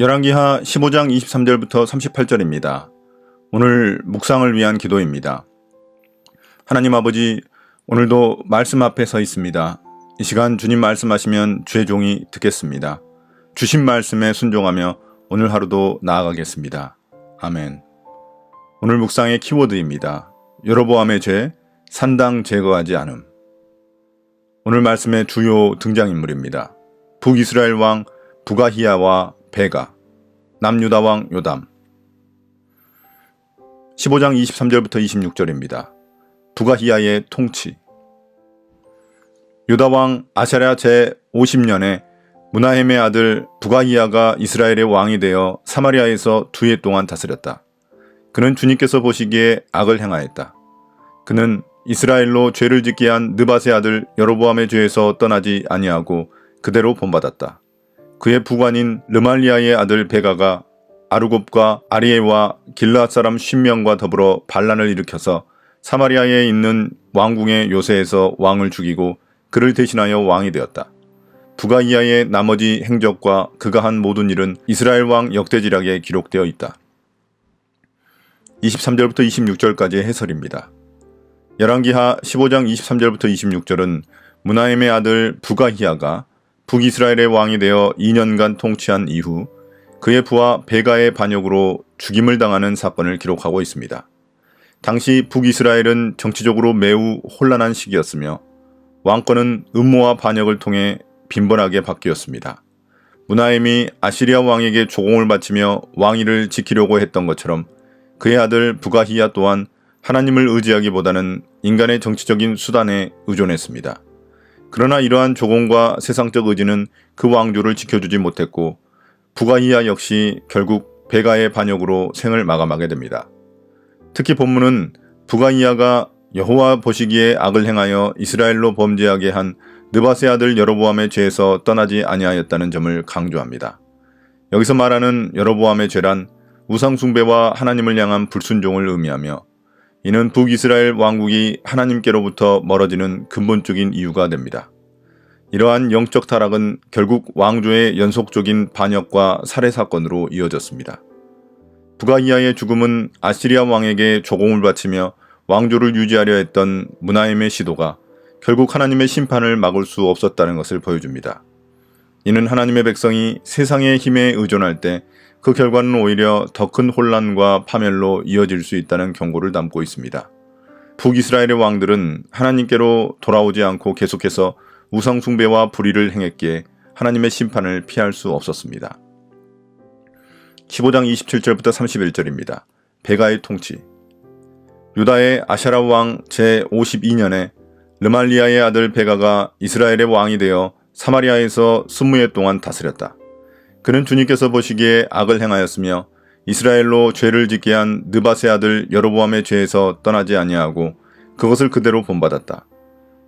열왕기하 15장 23절부터 38절입니다. 오늘 묵상을 위한 기도입니다. 하나님 아버지, 오늘도 말씀 앞에 서 있습니다. 이 시간 주님 말씀하시면 주의 종이 듣겠습니다. 주신 말씀에 순종하며 오늘 하루도 나아가겠습니다. 아멘. 오늘 묵상의 키워드입니다. 여로보암의 죄, 산당 제거하지 않음. 오늘 말씀의 주요 등장인물입니다. 북이스라엘 왕 부가히야와 베가, 남유다 왕 요담. 15장 23절부터 26절입니다. 부가히야의 통치. 유다 왕 아샤랴 제 50년에 문하햄의 아들 부가히야가 이스라엘의 왕이 되어 사마리아에서 두 해 동안 다스렸다. 그는 주님께서 보시기에 악을 행하였다. 그는 이스라엘로 죄를 짓게 한 느바세 아들 여로보암의 죄에서 떠나지 아니하고 그대로 본받았다. 그의 부관인 르말리아의 아들 베가가 아르곱과 아리에와 길라앗 사람 10명과 더불어 반란을 일으켜서 사마리아에 있는 왕궁의 요새에서 왕을 죽이고 그를 대신하여 왕이 되었다. 부가이아의 나머지 행적과 그가 한 모든 일은 이스라엘 왕 역대지락에 기록되어 있다. 23절부터 26절까지의 해설입니다. 열왕기하 15장 23절부터 26절은 문하임의 아들 부가히아가 북이스라엘의 왕이 되어 2년간 통치한 이후 그의 부하 베가의 반역으로 죽임을 당하는 사건을 기록하고 있습니다. 당시 북이스라엘은 정치적으로 매우 혼란한 시기였으며 왕권은 음모와 반역을 통해 빈번하게 바뀌었습니다. 문하임이 아시리아 왕에게 조공을 바치며 왕위를 지키려고 했던 것처럼 그의 아들 부가히야 또한 하나님을 의지하기보다는 인간의 정치적인 수단에 의존했습니다. 그러나 이러한 조공과 세상적 의지는 그 왕조를 지켜주지 못했고 부가이야 역시 결국 베가의 반역으로 생을 마감하게 됩니다. 특히 본문은 부가이야가 여호와 보시기에 악을 행하여 이스라엘로 범죄하게 한 느바세 아들 여로보암의 죄에서 떠나지 아니하였다는 점을 강조합니다. 여기서 말하는 여로보암의 죄란 우상 숭배와 하나님을 향한 불순종을 의미하며 이는 북이스라엘 왕국이 하나님께로부터 멀어지는 근본적인 이유가 됩니다. 이러한 영적 타락은 결국 왕조의 연속적인 반역과 살해 사건으로 이어졌습니다. 부가이아의 죽음은 아시리아 왕에게 조공을 바치며 왕조를 유지하려 했던 문하임의 시도가 결국 하나님의 심판을 막을 수 없었다는 것을 보여줍니다. 이는 하나님의 백성이 세상의 힘에 의존할 때 그 결과는 오히려 더 큰 혼란과 파멸로 이어질 수 있다는 경고를 담고 있습니다. 북이스라엘의 왕들은 하나님께로 돌아오지 않고 계속해서 우상숭배와 불의를 행했기에 하나님의 심판을 피할 수 없었습니다. 15장 27절부터 31절입니다. 베가의 통치 유다의 아샤라 왕 제52년에 르말리아의 아들 베가가 이스라엘의 왕이 되어 사마리아에서 20해 동안 다스렸다. 그는 주님께서 보시기에 악을 행하였으며 이스라엘로 죄를 짓게 한 느바세 아들 여로보암의 죄에서 떠나지 아니하고 그것을 그대로 본받았다.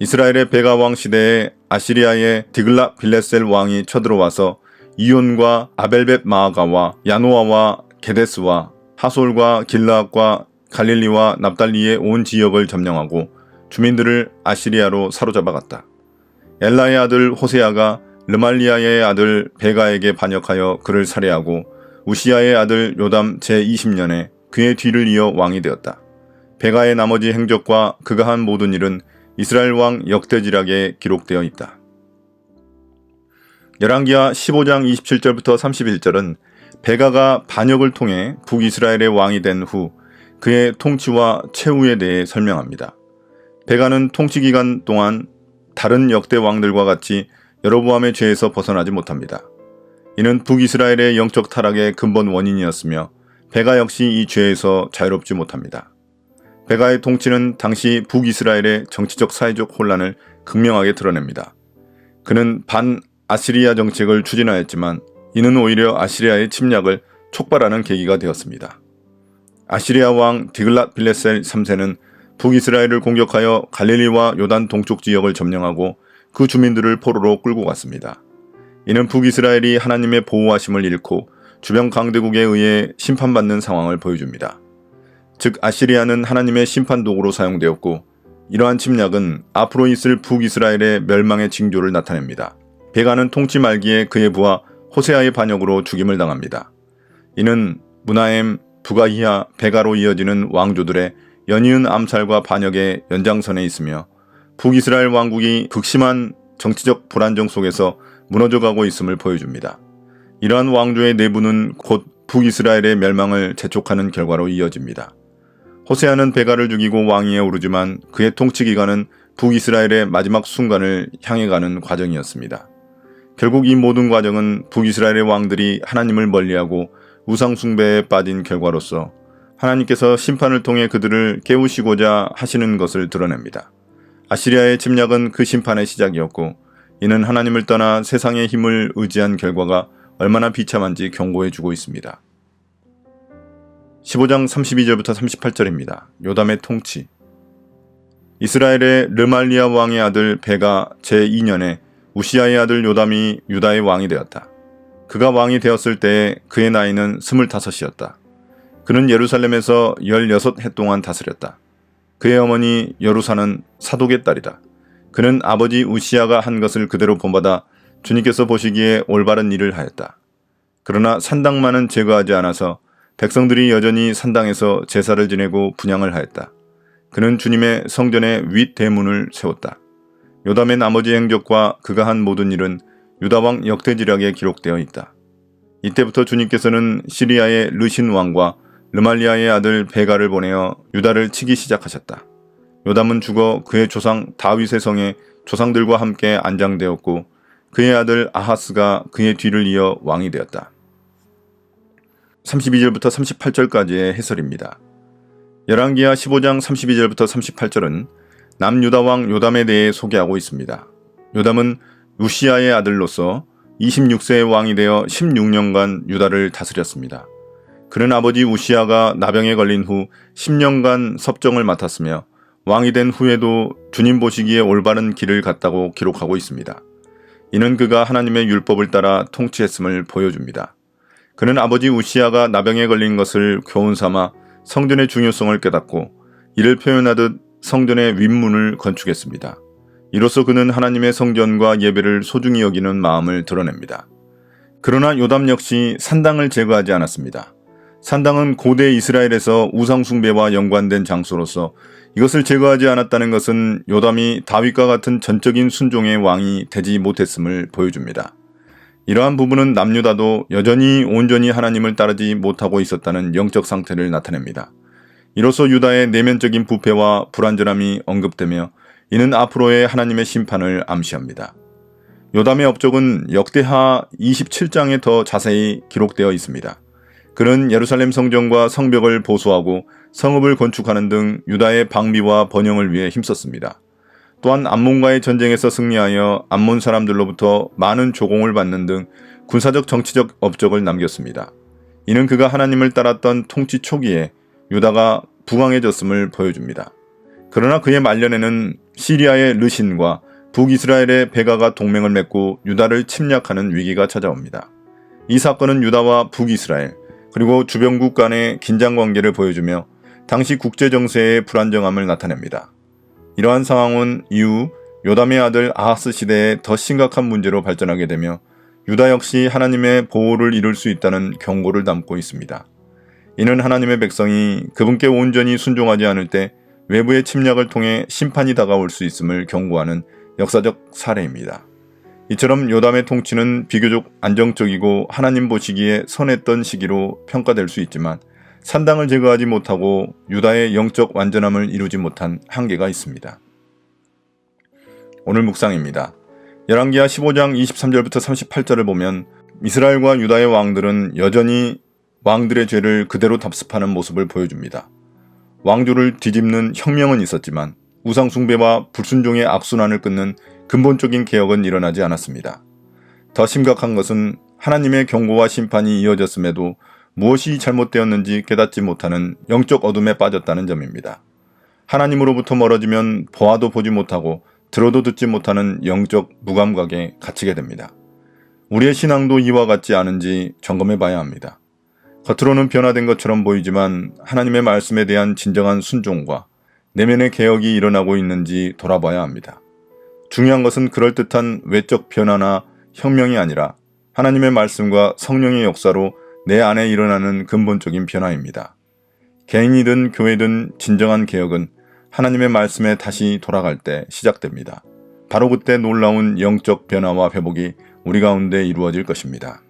이스라엘의 베가 왕 시대에 아시리아의 디글라 빌레셀 왕이 쳐들어와서 이온과 아벨벳 마아가와 야노아와 게데스와 하솔과 길라앗과 갈릴리와 납달리의 온 지역을 점령하고 주민들을 아시리아로 사로잡아 갔다. 엘라의 아들 호세아가 르말리아의 아들 베가에게 반역하여 그를 살해하고 우시아의 아들 요담 제20년에 그의 뒤를 이어 왕이 되었다. 베가의 나머지 행적과 그가 한 모든 일은 이스라엘 왕 역대지락에 기록되어 있다. 열왕기하 15장 27절부터 31절은 베가가 반역을 통해 북이스라엘의 왕이 된 후 그의 통치와 최후에 대해 설명합니다. 베가는 통치 기간 동안 다른 역대 왕들과 같이 여로보암의 죄에서 벗어나지 못합니다. 이는 북이스라엘의 영적 타락의 근본 원인이었으며 베가 역시 이 죄에서 자유롭지 못합니다. 베가의 통치는 당시 북이스라엘의 정치적 사회적 혼란을 극명하게 드러냅니다. 그는 반 아시리아 정책을 추진하였지만 이는 오히려 아시리아의 침략을 촉발하는 계기가 되었습니다. 아시리아 왕 디글랏 빌레셀 3세는 북이스라엘을 공격하여 갈릴리와 요단 동쪽 지역을 점령하고 그 주민들을 포로로 끌고 갔습니다. 이는 북이스라엘이 하나님의 보호하심을 잃고 주변 강대국에 의해 심판받는 상황을 보여줍니다. 즉 아시리아는 하나님의 심판 도구로 사용되었고 이러한 침략은 앞으로 있을 북이스라엘의 멸망의 징조를 나타냅니다. 베가는 통치 말기에 그의 부하 호세아의 반역으로 죽임을 당합니다. 이는 문하엠, 부가히아, 베가로 이어지는 왕조들의 연이은 암살과 반역의 연장선에 있으며 북이스라엘 왕국이 극심한 정치적 불안정 속에서 무너져가고 있음을 보여줍니다. 이러한 왕조의 내부는 곧 북이스라엘의 멸망을 재촉하는 결과로 이어집니다. 호세아는 베가를 죽이고 왕위에 오르지만 그의 통치 기간은 북이스라엘의 마지막 순간을 향해 가는 과정이었습니다. 결국 이 모든 과정은 북이스라엘의 왕들이 하나님을 멀리하고 우상숭배에 빠진 결과로서 하나님께서 심판을 통해 그들을 깨우시고자 하시는 것을 드러냅니다. 아시리아의 침략은 그 심판의 시작이었고 이는 하나님을 떠나 세상의 힘을 의지한 결과가 얼마나 비참한지 경고해 주고 있습니다. 15장 32절부터 38절입니다. 요담의 통치 이스라엘의 르말리아 왕의 아들 베가 제2년에 우시아의 아들 요담이 유다의 왕이 되었다. 그가 왕이 되었을 때에 그의 나이는 25이었다. 그는 예루살렘에서 16해 동안 다스렸다. 그의 어머니 여루사는 사독의 딸이다. 그는 아버지 우시아가 한 것을 그대로 본받아 주님께서 보시기에 올바른 일을 하였다. 그러나 산당만은 제거하지 않아서 백성들이 여전히 산당에서 제사를 지내고 분양을 하였다. 그는 주님의 성전의 윗 대문을 세웠다. 요담의 나머지 행적과 그가 한 모든 일은 유다왕 역대지략에 기록되어 있다. 이때부터 주님께서는 시리아의 르신 왕과 르말리아의 아들 베가를 보내어 유다를 치기 시작하셨다. 요담은 죽어 그의 조상 다윗의 성에 조상들과 함께 안장되었고 그의 아들 아하스가 그의 뒤를 이어 왕이 되었다. 32절부터 38절까지의 해설입니다. 열왕기하 15장 32절부터 38절은 남유다 왕 요담에 대해 소개하고 있습니다. 요담은 우시아의 아들로서 26세의 왕이 되어 16년간 유다를 다스렸습니다. 그는 아버지 우시아가 나병에 걸린 후 10년간 섭정을 맡았으며 왕이 된 후에도 주님 보시기에 올바른 길을 갔다고 기록하고 있습니다. 이는 그가 하나님의 율법을 따라 통치했음을 보여줍니다. 그는 아버지 우시아가 나병에 걸린 것을 교훈 삼아 성전의 중요성을 깨닫고 이를 표현하듯 성전의 윗문을 건축했습니다. 이로써 그는 하나님의 성전과 예배를 소중히 여기는 마음을 드러냅니다. 그러나 요담 역시 산당을 제거하지 않았습니다. 산당은 고대 이스라엘에서 우상숭배와 연관된 장소로서 이것을 제거하지 않았다는 것은 요담이 다윗과 같은 전적인 순종의 왕이 되지 못했음을 보여줍니다. 이러한 부분은 남유다도 여전히 온전히 하나님을 따르지 못하고 있었다는 영적 상태를 나타냅니다. 이로써 유다의 내면적인 부패와 불완전함이 언급되며 이는 앞으로의 하나님의 심판을 암시합니다. 요담의 업적은 역대하 27장에 더 자세히 기록되어 있습니다. 그는 예루살렘 성전과 성벽을 보수하고 성읍을 건축하는 등 유다의 방비와 번영을 위해 힘썼습니다. 또한 암몬과의 전쟁에서 승리하여 암몬 사람들로부터 많은 조공을 받는 등 군사적 정치적 업적을 남겼습니다. 이는 그가 하나님을 따랐던 통치 초기에 유다가 부강해졌음을 보여줍니다. 그러나 그의 말년에는 시리아의 르신과 북이스라엘의 베가가 동맹을 맺고 유다를 침략하는 위기가 찾아옵니다. 이 사건은 유다와 북이스라엘 그리고 주변국 간의 긴장 관계를 보여주며 당시 국제 정세의 불안정함을 나타냅니다. 이러한 상황은 이후 요담의 아들 아하스 시대에 더 심각한 문제로 발전하게 되며 유다 역시 하나님의 보호를 이룰 수 있다는 경고를 담고 있습니다. 이는 하나님의 백성이 그분께 온전히 순종하지 않을 때 외부의 침략을 통해 심판이 다가올 수 있음을 경고하는 역사적 사례입니다. 이처럼 요담의 통치는 비교적 안정적이고 하나님 보시기에 선했던 시기로 평가될 수 있지만 산당을 제거하지 못하고 유다의 영적 완전함을 이루지 못한 한계가 있습니다. 오늘 묵상입니다. 열왕기하 15장 23절부터 38절을 보면 이스라엘과 유다의 왕들은 여전히 왕들의 죄를 그대로 답습하는 모습을 보여줍니다. 왕조를 뒤집는 혁명은 있었지만 우상숭배와 불순종의 악순환을 끊는 근본적인 개혁은 일어나지 않았습니다. 더 심각한 것은 하나님의 경고와 심판이 이어졌음에도 무엇이 잘못되었는지 깨닫지 못하는 영적 어둠에 빠졌다는 점입니다. 하나님으로부터 멀어지면 보아도 보지 못하고 들어도 듣지 못하는 영적 무감각에 갇히게 됩니다. 우리의 신앙도 이와 같지 않은지 점검해 봐야 합니다. 겉으로는 변화된 것처럼 보이지만 하나님의 말씀에 대한 진정한 순종과 내면의 개혁이 일어나고 있는지 돌아봐야 합니다. 중요한 것은 그럴듯한 외적 변화나 혁명이 아니라 하나님의 말씀과 성령의 역사로 내 안에 일어나는 근본적인 변화입니다. 개인이든 교회든 진정한 개혁은 하나님의 말씀에 다시 돌아갈 때 시작됩니다. 바로 그때 놀라운 영적 변화와 회복이 우리 가운데 이루어질 것입니다.